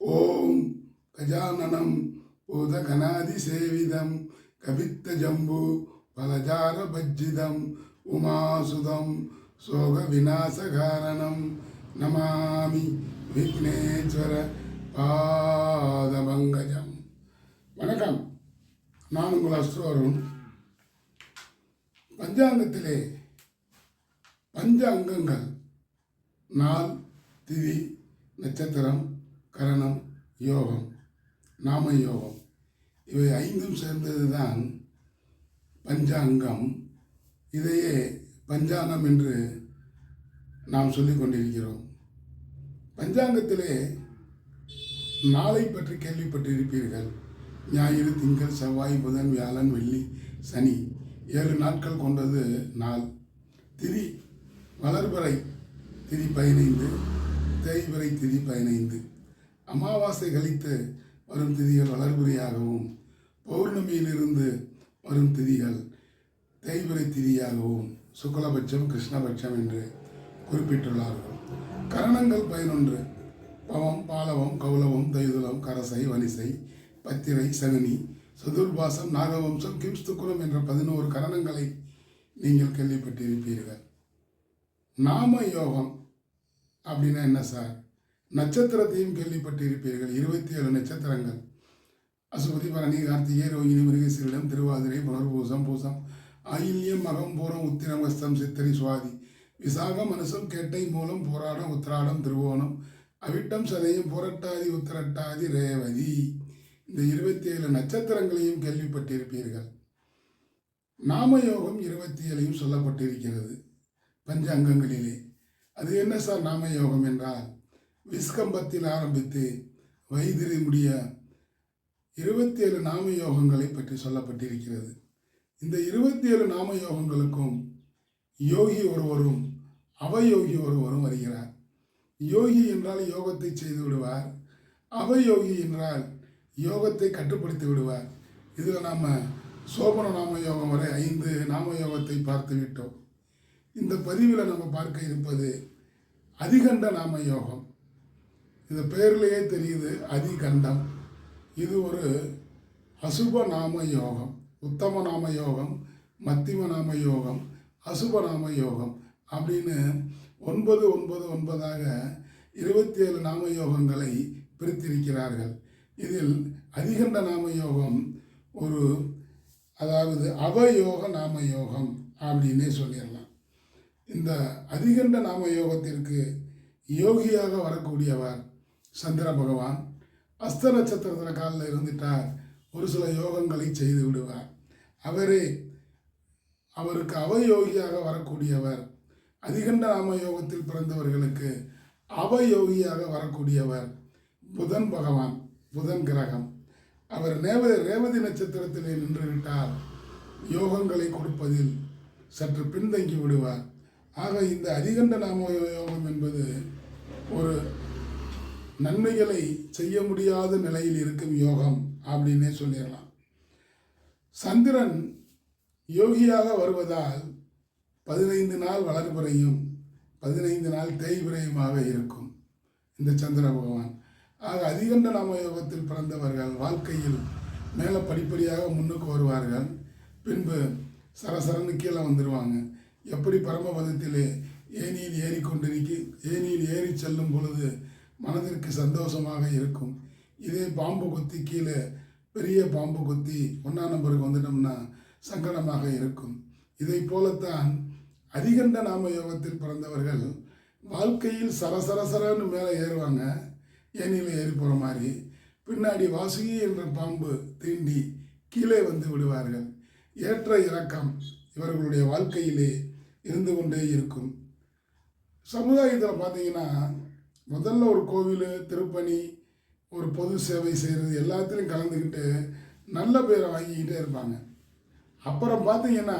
ஓம் கஜானனம் பூதகணாதிசேவிதம் கவித்தஜம்பு பலஜார பஜ்ஜிதம் உமாசுதம் சோக விநாசகாரணம் நமாமி விக்னேஸ்வர பாதமங்கஜம். வணக்கம். நான் உங்கள் அஸ்ரோரும் பஞ்சாங்கத்திலே பஞ்ச அங்கங்கள் நாள் திதி நட்சத்திரம் கரணம் யோகம் நாம யோகம். இவை ஐந்தும் சேர்ந்தது தான் பஞ்சாங்கம். இதையே பஞ்சாங்கம் என்று நாம் சொல்லிக் கொண்டிருக்கிறோம். பஞ்சாங்கத்திலே நாளை பற்றி கேள்விப்பட்டிருப்பீர்கள். ஞாயிறு திங்கள் செவ்வாய் புதன் வியாழன் வெள்ளி சனி ஏழு நாட்கள் கொண்டது நாள். திரி வளர்பறை திதி பதினைந்து தேய்வரை திரி பதினைந்து. அமாவாசை கழித்து வரும் திதிகள் வளர்புரியாகவும் பௌர்ணமியிலிருந்து வரும் திதிகள் தேய்பிரை திதியாகவும் சுக்லபட்சம் கிருஷ்ணபட்சம் என்று குறிப்பிட்டுள்ளார்கள். கரணங்கள் பதினொன்று பவம் பாலவம் கௌலவம் தைதுலம் கரசை வனிசை பத்திரை சகுனி சதுர்பாசம் நாகவம்சம் கிம்ஸ்துக்குலம் என்ற பதினோரு கரணங்களை நீங்கள் கேள்விப்பட்டிருப்பீர்கள். நாம யோகம் அப்படின்னா என்ன சார்? நட்சத்திரத்தையும் கேள்விப்பட்டிருப்பீர்கள். இருபத்தி ஏழு நட்சத்திரங்கள். அசுபதி பரணி கார்த்திகை ரோகிணி மிருகசீரிடம் திருவாதிரை புனர்பூசம் பூசம் ஆயில்யம் மகம் பூரம் உத்திரம் ஹஸ்தம் சித்திரை சுவாதி விசாகம் மனுஷம் கேட்டை மூலம் போராடம் உத்திராடம் திருவோணம் அவிட்டம் சதயம் புரட்டாதி உத்திரட்டாதி ரேவதி. இந்த இருபத்தி ஏழு நட்சத்திரங்களையும் கேள்விப்பட்டிருப்பீர்கள். நாமயோகம் இருபத்தி ஏழையும் சொல்லப்பட்டிருக்கிறது. பஞ்ச அங்கங்களிலே. அது என்ன சார் நாமயோகம் என்றால்? விஸ்கம்பத்தில் ஆரம்பித்து வைத்திரி முடிய இருபத்தி ஏழு நாம யோகங்களை பற்றி சொல்லப்பட்டிருக்கிறது. இந்த இருபத்தி ஏழு நாம யோகங்களுக்கும் யோகி ஒருவரும் அவயோகி ஒருவரும் வருகிறார். யோகி என்றால் யோகத்தை செய்து விடுவார். அவயோகி என்றால் யோகத்தை கட்டுப்படுத்தி விடுவார். இதில் நாம் சோபன நாம யோகம் வரை ஐந்து நாம யோகத்தை பார்த்து விட்டோம் இந்த பதிவில் நம்ம பார்க்க இருப்பது அதிகண்ட நாம யோகம் இது பேர்லேயே தெரியுது அதிகண்டம். இது ஒரு அசுப நாம யோகம் உத்தம நாம யோகம் மத்திம நாம யோகம் அசுப நாம யோகம் அப்படின்னு ஒன்பது ஒன்பது ஒன்பதாக இருபத்தி ஏழு நாம யோகங்களை பிரித்திருக்கிறார்கள். இதில் அதிகண்ட நாம யோகம் ஒரு அதாவது அவயோக நாம யோகம் அப்படின்னே சொல்லிடலாம். இந்த அதிகண்ட நாம யோகத்திற்கு யோகியாக வரக்கூடியவர் சந்திர பகவான் அஸ்த நட்சத்திரத்தில் காலில் இருந்துட்டார். ஒரு சில யோகங்களை செய்து விடுவார். அவரே அவருக்கு அவயோகியாக வரக்கூடியவர். அதிகண்ட நாம யோகத்தில் பிறந்தவர்களுக்கு அவயோகியாக வரக்கூடியவர். புதன் பகவான் புதன் கிரகம். அவர் நேவ ரேவதி நட்சத்திரத்திலே நின்றுவிட்டால் யோகங்களை கொடுப்பதில் சற்று பின்தங்கி விடுவார். ஆக இந்த அதிகண்ட நாம யோகம் என்பது ஒரு நன்மைகளை செய்ய முடியாத நிலையில் இருக்கும் யோகம் அப்படின்னே சொல்லிடலாம். சந்திரன் யோகியாக வருவதால் பதினைந்து நாள் வளர்புறையும் பதினைந்து நாள் தேய்பிரையுமாக இருக்கும் இந்த சந்திர பகவான். ஆக அதிகண்ட நாம யோகத்தில் பிறந்தவர்கள் வாழ்க்கையில் மேலே படிப்படியாக முன்னுக்கு வருவார்கள். பின்பு சரசரன்னு கீழே வந்துடுவாங்க எப்படி பரமபதத்திலே ஏனியில் ஏறிக்கொண்டிருக்கி ஏனியில் ஏறி செல்லும் பொழுது மனதிற்கு சந்தோஷமாக இருக்கும். இதே பாம்பு கொத்தி கீழே பெரிய பாம்பு கொத்தி ஒன்றாம் நம்பருக்கு வந்துட்டோம்னா சங்கடமாக இருக்கும். இதை போலத்தான் அதிகண்ட நாம யோகத்தில் பிறந்தவர்கள் வாழ்க்கையில் சரசரசரன்னு மேலே ஏறுவாங்க. ஏனியில் ஏறி போகிற மாதிரி. பின்னாடி வாசுகி என்ற பாம்பு தீண்டி கீழே வந்து விடுவார்கள். ஏற்ற இறக்கம் இவர்களுடைய வாழ்க்கையிலே இருந்து கொண்டே இருக்கும். சமுதாயத்தில் பார்த்தீங்கன்னா முதல்ல ஒரு கோவில் திருப்பணி ஒரு பொது சேவை செய்கிறது எல்லாத்துலேயும் கலந்துக்கிட்டு நல்ல பேரை வாங்கிக்கிட்டே இருப்பாங்க. அப்புறம் பார்த்தீங்கன்னா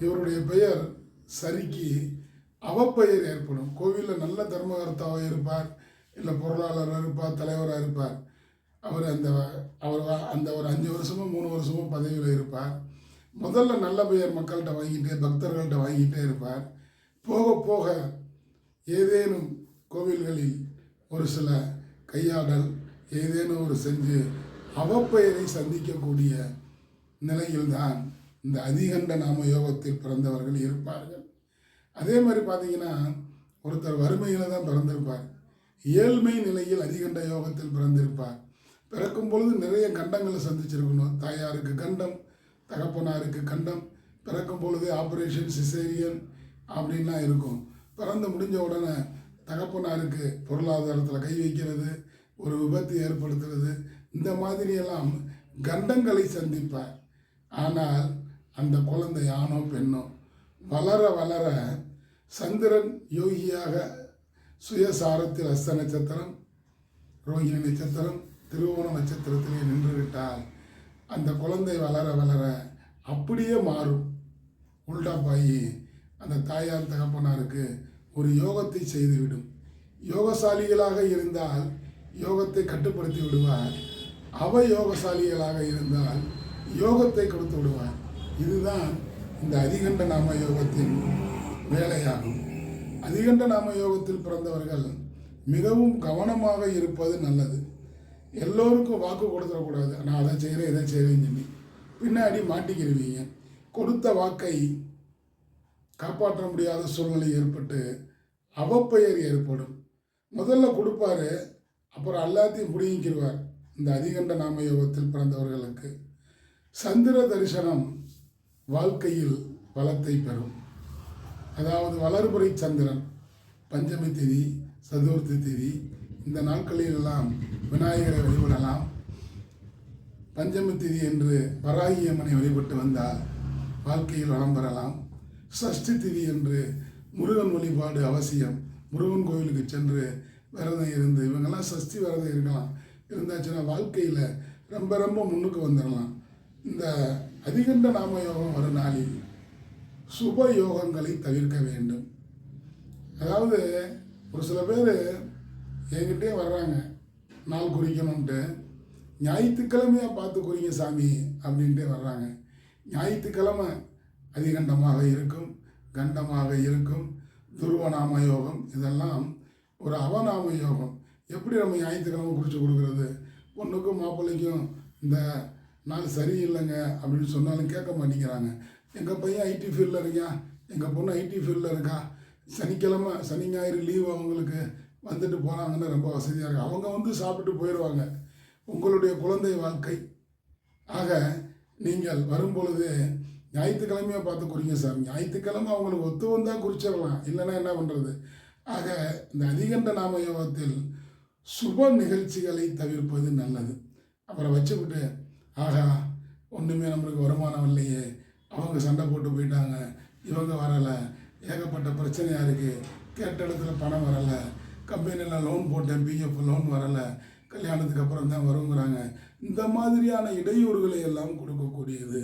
இவருடைய பெயர் சரிக்கு அவப்பெயர் ஏற்படும். கோவிலில் நல்ல தர்மகர்த்தாவாக இருப்பார் இல்லை பொருளாளராக இருப்பார் தலைவராக இருப்பார். அவர் அந்த அவர் அந்த ஒரு அஞ்சு வருஷமோ மூணு வருஷமோ பதவியில் இருப்பார். முதல்ல நல்ல பெயர் மக்கள்கிட்ட வாங்கிட்டு பக்தர்கள்ட்ட வாங்கிட்டே இருப்பார். போக போக ஏதேனும் கோவில்களில் ஒரு சில கையாடல் ஏதேனும் ஒரு செஞ்சு அவப்பெயரை சந்திக்கக்கூடிய நிலையில்தான் இந்த அதிகண்ட நாம யோகத்தில் பிறந்தவர்கள் இருப்பார்கள். அதே மாதிரி பார்த்தீங்கன்னா ஒருத்தர் வறுமையில் தான் பிறந்திருப்பார். ஏழ்மை நிலையில் அதிகண்ட யோகத்தில் பிறந்திருப்பார். பிறக்கும் பொழுது நிறைய கண்டங்களை சந்திச்சிருக்கணும். தாயாருக்கு கண்டம் தகப்பனாருக்கு கண்டம் பிறக்கும் பொழுது ஆப்ரேஷன் சிசேரியன் அப்படின்லாம் இருக்கும். பிறந்து முடிஞ்ச உடனே தகப்பனாருக்கு பொருளாதாரத்தில் கை வைக்கிறது ஒரு விபத்து ஏற்படுத்துறது இந்த மாதிரியெல்லாம் கண்டங்களை சந்திப்பார். ஆனால் அந்த குழந்தை ஆணோ பெண்ணோ வளர வளர சந்திரன் யோகியாக சுயசாரத்தில் அஸ்த நட்சத்திரம் ரோஹிணி நட்சத்திரம் திருவோண நட்சத்திரத்திலே நின்றுவிட்டால் அந்த குழந்தை வளர வளர அப்படியே மாறும். உல்டா பாயி அந்த தாயார் தகப்பனாருக்கு ஒரு யோகத்தை செய்துவிடும். யோகசாலிகளாக இருந்தால் யோகத்தை கட்டுப்படுத்தி விடுவார். அவ யோகசாலிகளாக இருந்தால் யோகத்தை கொடுத்து விடுவார். இதுதான் இந்த அதிகண்ட நாம யோகத்தின் வேலையாகும். அதிகண்ட நாம யோகத்தில் பிறந்தவர்கள் மிகவும் கவனமாக இருப்பது நல்லது. எல்லோருக்கும் வாக்கு கொடுத்துடக்கூடாது. நான் அதை செய்கிறேன் இதை செய்கிறேன்னு சொல்லி பின்னாடி மாட்டிக்கிடுவீங்க. கொடுத்த வாக்கை காப்பாற்ற முடியாத சூழ்நிலை ஏற்பட்டு அவப்பெயர் ஏற்படும். முதல்ல கொடுப்பாரு அப்புறம் எல்லாத்தையும் பிடுங்கிக்கிடுவார் இந்த அதிகண்ட நாம யோகத்தில் பிறந்தவர்களுக்கு சந்திர தரிசனம் வாழ்க்கையில் வளத்தை பெறும். அதாவது வளர்புரை சந்திரன் பஞ்சமி திதி சதுர்த்தி திதி இந்த நாட்களிலெல்லாம் விநாயகரை வழிபடலாம். பஞ்சமி திதி என்று வராகியம்மனை வழிபட்டு வந்தால் வாழ்க்கையில் வளம் பெறலாம். சஷ்டி திதி என்று முருகன் வழிபாடு அவசியம். முருகன் கோவிலுக்கு சென்று விரதம் இருந்து இவங்கெல்லாம் சஷ்டி விரதம் இருக்கலாம். இருந்தாச்சுன்னா வாழ்க்கையில் ரொம்ப ரொம்ப முன்னுக்கு வந்துடலாம் இந்த அதிகண்ட நாம யோகம் வரும் நாளில் சுப யோகங்களை தவிர்க்க வேண்டும். அதாவது ஒரு சில பேர் என்கிட்டே வர்றாங்க நாள் குறிக்கணும்ன்ட்டு. ஞாயிற்றுக்கிழமையாக பார்த்து குறிங்க சாமி அப்படின்ட்டே வர்றாங்க. ஞாயிற்றுக்கிழமை அதிகண்டமாக இருக்கும் கண்டமாக இருக்கும் துருவநாம யோகம் இதெல்லாம் ஒரு அவநாம யோகம் எப்படி நம்ம ஞாயிற்றுக்கிழமை குறித்து கொடுக்குறது? பொண்ணுக்கும் மாப்பிள்ளைக்கும் இந்த நாள் சரியில்லைங்க அப்படின்னு சொன்னாலும் கேட்க மாட்டேங்கிறாங்க. எங்கள் பையன் ஐடி ஃபீல்டில் இருக்கான் எங்கள் பொண்ணு ஐடி ஃபீல்டில் இருக்கா? சனிக்கிழமை சனி ஞாயிறு லீவு அவங்களுக்கு வந்துட்டு போனாங்கன்னு ரொம்ப வசதியாக இருக்கும் அவங்க வந்து சாப்பிட்டு போயிடுவாங்க. உங்களுடைய குழந்தை வாழ்க்கை. ஆக நீங்கள் வரும்பொழுது ஞாயிற்றுக்கிழமையாக பார்த்து குறிங்க சார். ஞாயிற்றுக்கிழமை அவங்களுக்கு ஒத்து வந்தால் குறிச்சிடலாம். இல்லைன்னா என்ன பண்ணுறது ஆக இந்த அதிகண்ட நாம யோகத்தில் சுப நிகழ்ச்சிகளை தவிர்ப்பது நல்லது. அப்புறம் வச்சுக்கிட்டு ஆகா ஒன்றுமே நம்மளுக்கு வருமானம் இல்லையே. அவங்க சண்டை போட்டு போயிட்டாங்க. இவங்க வரலை. ஏகப்பட்ட பிரச்சனையாக இருக்குது கேட்ட இடத்துல பணம் வரலை. கம்பெனியில் லோன் போட்டேன். பிஎஃப் லோன் வரலை. கல்யாணத்துக்கு அப்புறம் தான் வருங்கிறாங்க. இந்த மாதிரியான இடையூறுகளை எல்லாம் கொடுக்கக்கூடியது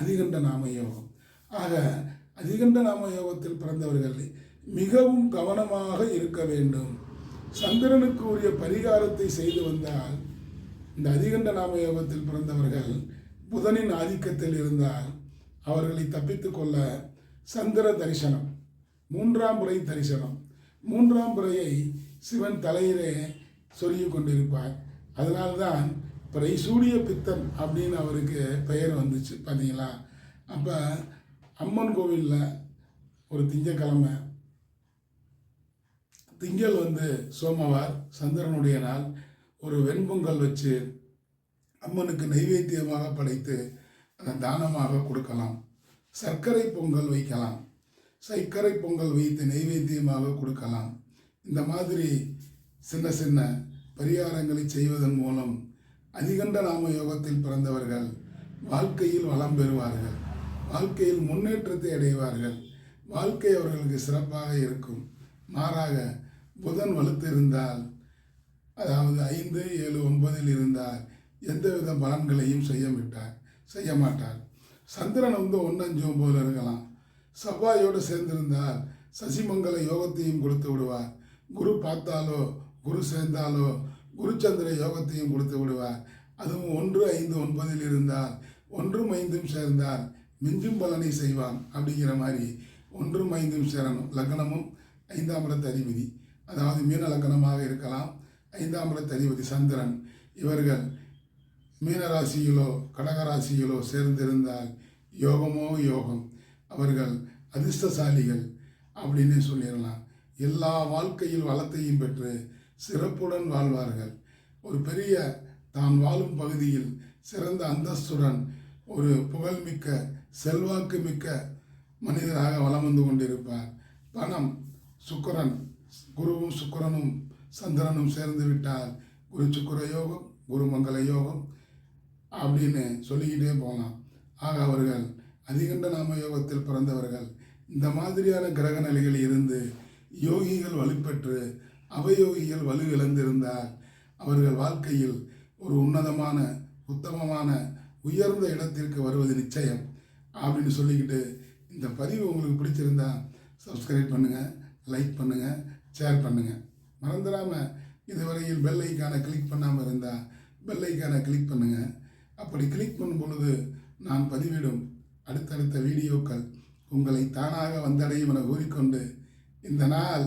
அதிகண்ட நாம யோகம் ஆக அதிகண்ட நாம யோகத்தில் பிறந்தவர்கள் மிகவும் கவனமாக இருக்க வேண்டும். சந்திரனுக்கு உரிய பரிகாரத்தை செய்து வந்தால் இந்த அதிகண்ட நாம யோகத்தில் பிறந்தவர்கள் புதனின் ஆதிக்கத்தில் இருந்தால் அவர்களை தப்பித்து கொள்ள சந்திர தரிசனம் மூன்றாம் முறை தரிசனம் மூன்றாம் முறையை சிவன் தலையிலே சொல்லிக் கொண்டிருப்பார். அதனால்தான் பிரைசூடிய பித்தன் அப்படின்னு அவருக்கு பெயர் வந்துச்சு பார்த்தீங்களா? அப்போ அம்மன் கோவிலில் ஒரு திங்கக்கிழமை திங்கள் வந்து சோமவார் சந்திரனுடைய நாள். ஒரு வெண்பொங்கல் வச்சு அம்மனுக்கு நைவேத்தியமாக படைத்து அதை தானமாக கொடுக்கலாம். சர்க்கரை பொங்கல் வைக்கலாம். சர்க்கரை பொங்கல் வைத்து நைவேத்தியமாக கொடுக்கலாம். இந்த மாதிரி சின்ன சின்ன பரிகாரங்களை செய்வதன் மூலம் அதிகண்ட நாம யோகத்தில் பிறந்தவர்கள் வாழ்க்கையில் வளம் பெறுவார்கள். வாழ்க்கையில் முன்னேற்றத்தை அடைவார்கள். வாழ்க்கை அவர்களுக்கு சிறப்பாக இருக்கும். மாறாக புதன் வலுத்திருந்தால் அதாவது ஐந்து ஏழு ஒன்பதில் இருந்தால் எந்தவித பலன்களையும் செய்ய விட்டார் செய்ய மாட்டார். சந்திரன் வந்து ஒன்றஞ்சு ஒம்பதில் இருக்கலாம். செவ்வாயோடு சேர்ந்திருந்தால் சசிமங்கல யோகத்தையும் கொடுத்து விடுவார். குரு பார்த்தாலோ குரு சேர்ந்தாலோ குருச்சந்திர யோகத்தையும் கொடுத்து விடுவார். அதுவும் ஒன்று ஐந்து ஒன்பதில் இருந்தால் ஒன்றும் ஐந்தும் சேர்ந்தால் மிஞ்சும் பலனை செய்வான் அப்படிங்கிற மாதிரி ஒன்றும் ஐந்தும் சேரணும். லக்னமும் ஐந்தாம் இடத்து அதிபதி. அதாவது மீன லக்னமாக இருக்கலாம். ஐந்தாம் இடத்து அதிபதி சந்திரன். இவர்கள் மீனராசியிலோ கடகராசியிலோ சேர்ந்திருந்தால் யோகமோ யோகம். அவர்கள் அதிர்ஷ்டசாலிகள் அப்படின்னு சொல்லிடலாம். எல்லா வாழ்க்கையில் வளத்தையும் பெற்று சிறப்புடன் வாழ்வார்கள். ஒரு பெரிய தான் வாழும் பகுதியில் சிறந்த அந்தஸ்துடன் ஒரு புகழ்மிக்க செல்வாக்கு மிக்க மனிதராக வளம் வந்து கொண்டிருப்பார். பணம் சுக்கரன் குருவும் சுக்கரனும் சந்திரனும் சேர்ந்து விட்டால் குரு சுக்கர யோகம் குரு மங்கள யோகம் அப்படின்னு சொல்லிக்கிட்டே போகலாம். ஆக அவர்கள் அதிகண்ட நாம யோகத்தில் பிறந்தவர்கள். இந்த மாதிரியான கிரக நிலைகள் இருந்து யோகிகள் வலுப்பெற்று அவயோகிகள் வலுவிழந்திருந்தால் அவர்கள் வாழ்க்கையில் ஒரு உன்னதமான உத்தமமான உயர்ந்த இடத்திற்கு வருவது நிச்சயம். அப்படின்னு சொல்லிக்கிட்டு இந்த பதிவு உங்களுக்கு பிடிச்சிருந்தா சப்ஸ்கிரைப் பண்ணுங்கள் லைக் பண்ணுங்கள் ஷேர் பண்ணுங்கள் மறந்துடாமல் இதுவரையில் பெல் ஐக்கானை கிளிக் பண்ணாமல் இருந்தால் பெல் ஐக்கானை கிளிக் பண்ணுங்கள் அப்படி கிளிக் பண்ணும் பொழுது நான் பதிவிடும் அடுத்தடுத்த வீடியோக்கள் உங்களை தானாக வந்தடையும் என கூறிக்கொண்டு இந்த நாள்